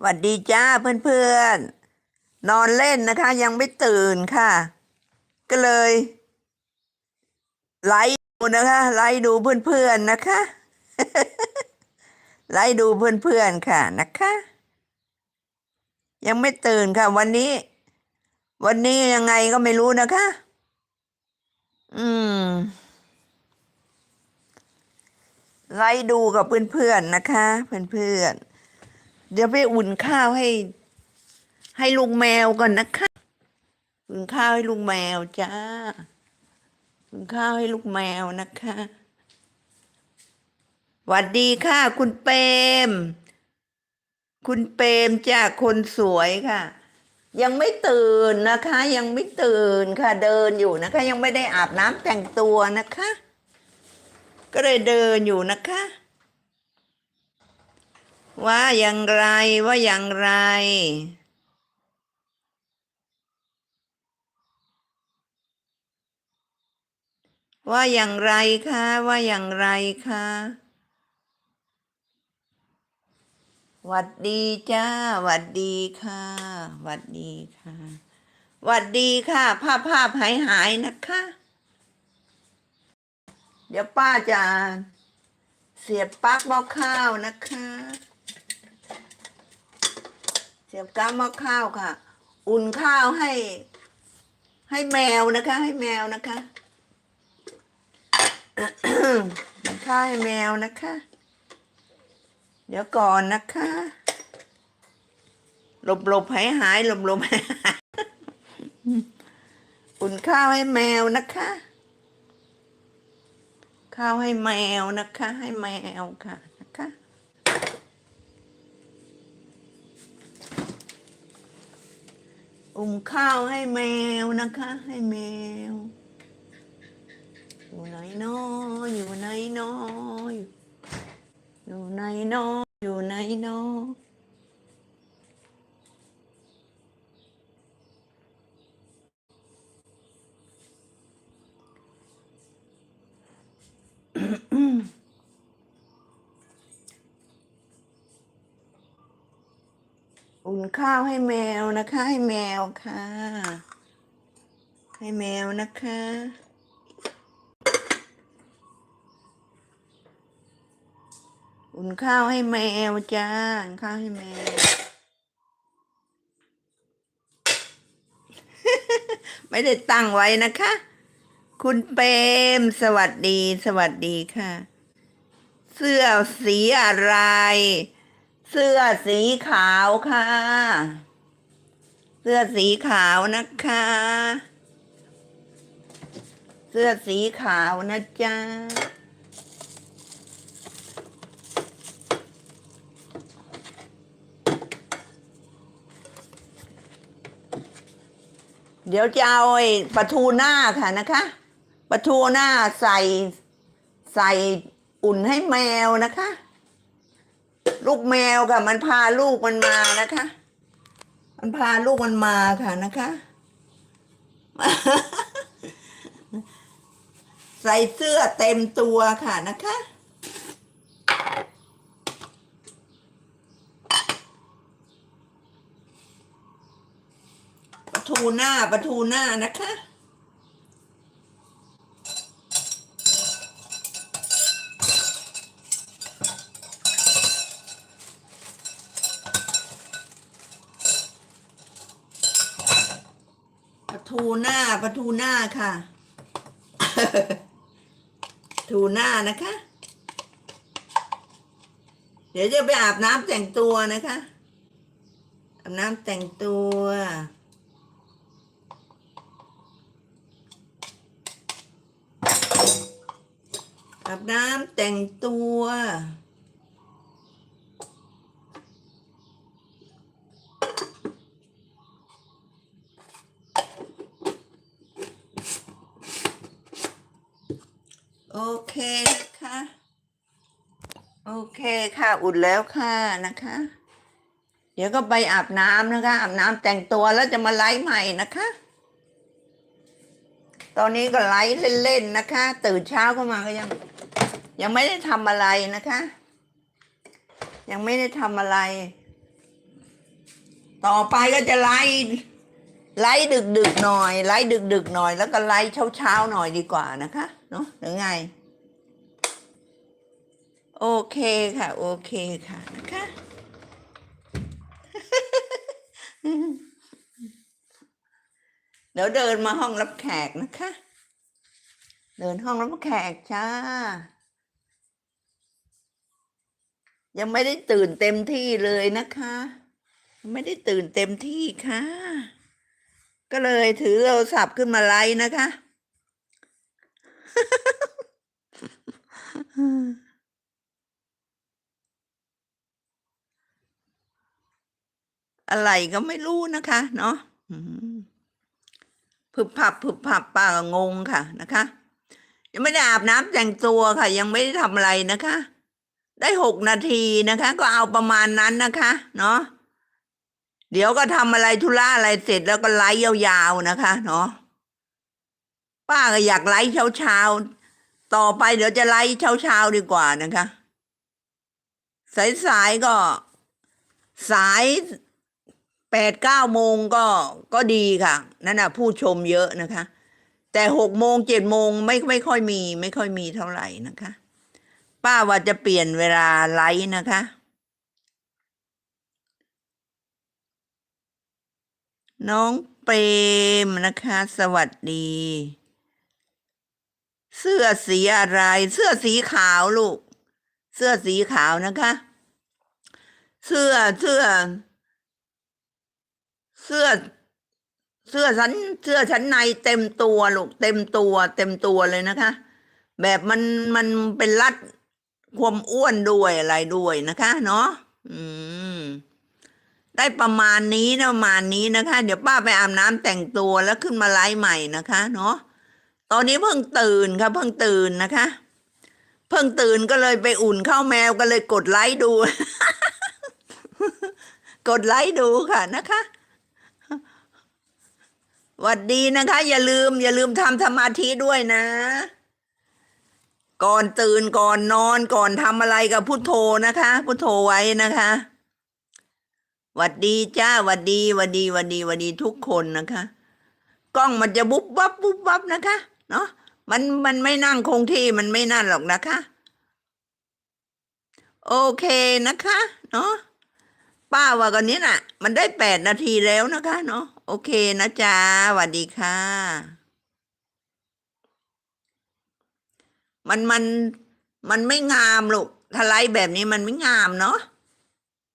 หวัดดีจ้าเพื่อนๆ นอนเล่นนะคะ ยังไม่ตื่นค่ะ ก็เลย ไลฟ์ดูนะคะ ไลฟ์ดูเพื่อนๆนะคะ ไลฟ์ดูเพื่อนๆค่ะนะคะ ยังไม่ตื่นค่ะ วันนี้ วันนี้ยังไงก็ไม่รู้นะคะ อืมไลฟ์ดูกับเพื่อนๆนะคะ เพื่อนๆ เดี๋ยวไปอุ่นข้าวให้ ให้ลุงแมวก่อนนะคะ อุ่นข้าวให้ลุงแมวจ้า อุ่นข้าวให้ลูกแมวนะคะหวัดดีค่ะ คุณเปรมคุณเปรมจากคนสวยค่ะ ยังไม่ตื่นนะคะ ยังไม่ตื่นค่ะ เดินอยู่นะคะ ยังไม่ได้อาบน้ำแต่งตัวนะคะ ก็เลยเดินอยู่นะคะ ว่าอย่างไรว่าอย่างไร ว่าอย่างไรคะว่าอย่างไรคะหวัดดีจ้าหวัดดีค่ะหวัดดีค่ะหวัดดีค่ะ ภาพภาพหายหายนะคะ เดี๋ยวป้าจะเสียบปลั๊กหม้อข้าวนะคะ เสียบก้ามหม้อข้าวค่ะ อุ่นข้าวให้ ให้แมวนะคะ ให้แมวนะคะข้าวให้แมวนะคะ เดี๋ยวก่อนนะคะหลบหลบหายหายหลบหลบหายอุ่นข้าวให้แมวนะคะ ข้าวให้แมวนะคะ ให้แมวค่ะนะคะ อุ่มข้าวให้แมวนะคะ ให้แมว อยู่ไหนนออยู่ไหนนออยู่ไหนนออยู่ไหนนออุ่ อุ่นข้าวให้แมวนะคะ ให้แมวค่ะ ให้แมวนะคะ อุ่นข้าวให้แมวจ้าอุ่นข้าวให้แมว ไม่ได้ตั้งไว้นะคะ คุณเปรมสวัสดี สวัสดีค่ะ เสื้อสีอะไร เสื้อสีขาวค่ะ เสื้อสีขาวนะคะ เสื้อสีขาวนะจ๊ะเดี๋ยวจะเอาไอ้ปลาทูหน้าค่ะนะคะปลาทูหน้าใส่ใส่อุ่นให้แมวนะคะ ลูกแมวค่ะ มันพาลูกมันมานะคะ มันพาลูกมันมาค่ะนะคะ ใส่เสื้อเต็มตัวค่ะนะคะปลาทูหน้าปลาทูหน้านะคะ ปลาทูหน้าปลาทูหน้าค่ะทูหน้านะคะ เดี๋ยวจะไปอาบน้ำแต่งตัวนะคะอาบน้ำแต่งตัวอาบน้ำแต่งตัว โอเคนะคะโอเคค่ะ อุ่นแล้วค่ะนะคะ เดี๋ยวก็ไปอาบน้ำนะคะ อาบน้ำแต่งตัวแล้วจะมาไลฟ์ใหม่นะคะ ตอนนี้ก็ไลฟ์เล่นๆนะคะ ตื่นเช้าขึ้นมาก็ยัง ยังไม่ได้ทำอะไรนะคะ ยังไม่ได้ทำอะไร ต่อไปก็จะไล่ ไล่ดึกดึกหน่อยไล่ดึกดึกหน่อย แล้วก็ไล่เช้าเช้าหน่อยดีกว่านะคะเนาะหรือไง โอเคค่ะ โอเคค่ะนะคะเดี๋ยวเดินมาห้องรับแขกนะคะ เดินห้องรับแขกจ้า ยังไม่ได้ตื่นเต็มที่เลยนะคะ ไม่ได้ตื่นเต็มที่ค่ะ ก็เลยถือโทรศัพท์ขึ้นมาไลฟ์นะคะ อะไรก็ไม่รู้นะคะ เนาะผึบผับผึบผับป้าก็งงค่ะนะคะ ยังไม่ได้อาบน้ำแต่งตัวค่ะ ยังไม่ได้ทำอะไรนะคะ ได้หกนาทีนะคะ ก็เอาประมาณนั้นนะคะ เนาะ เดี๋ยวก็ทำอะไรธุระอะไรเสร็จแล้วก็ไลฟ์ยาวๆนะคะ เนาะป้าก็อยากไลฟ์เช้าๆต่อไปเดี๋ยวจะไลฟ์เช้าๆดีกว่านะคะ สายๆก็สายแปดเก้าโมงก็ก็ดีค่ะ นั่นน่ะผู้ชมเยอะนะคะ แต่หกโมงเจ็ดโมงไม่ไม่ค่อยมี ไม่ค่อยมีเท่าไหร่นะคะ ป้าว่าจะเปลี่ยนเวลาไลฟ์นะคะ น้องเปรมนะคะ สวัสดี เสื้อสีอะไร เสื้อสีขาวลูก เสื้อสีขาวนะคะ เสื้อเสื้อ เสื้อ เสื้อชั้นเสื้อชั้นในเต็มตัวลูก เต็มตัว เต็มตัวเลยนะคะ แบบมันมันเป็นรัดความอ้วนด้วยอะไรด้วยนะคะ เนาะอืม ได้ประมาณนี้นะประมาณนี้นะคะ เดี๋ยวป้าไปอาบน้ำแต่งตัวแล้วขึ้นมาไลฟ์ใหม่นะคะเนาะตอนนี้เพิ่งตื่นค่ะเพิ่งตื่นนะคะ เพิ่งตื่นก็เลยไปอุ่นข้าวแมวก็เลยกดไลค์ดู กดไลค์ดูค่ะนะคะหวัดดีนะคะ อย่าลืม อย่าลืมทำสมาธิด้วยนะ ก่อนตื่นก่อนนอนก่อนทำอะไรกับพุทโธนะคะ พุทโธไว้นะคะ หวัดดีจ้าหวัดดีหวัดดีหวัดดีหวัดดีทุกคนนะคะ กล้องมันจะบุบวับบุบวับนะคะ เนาะมันมันไม่นั่งคงที่มันไม่นั่นหรอกนะคะ โอเคนะคะ เนาะป้าว่ากันนี้น่ะ มันได้แปดนาทีแล้วนะคะ เนาะโอเคนะจ๊ะสวัสดีค่ะ มันมันมันไม่งามลูกถ้าไลฟ์แบบนี้มันไม่งามเนาะ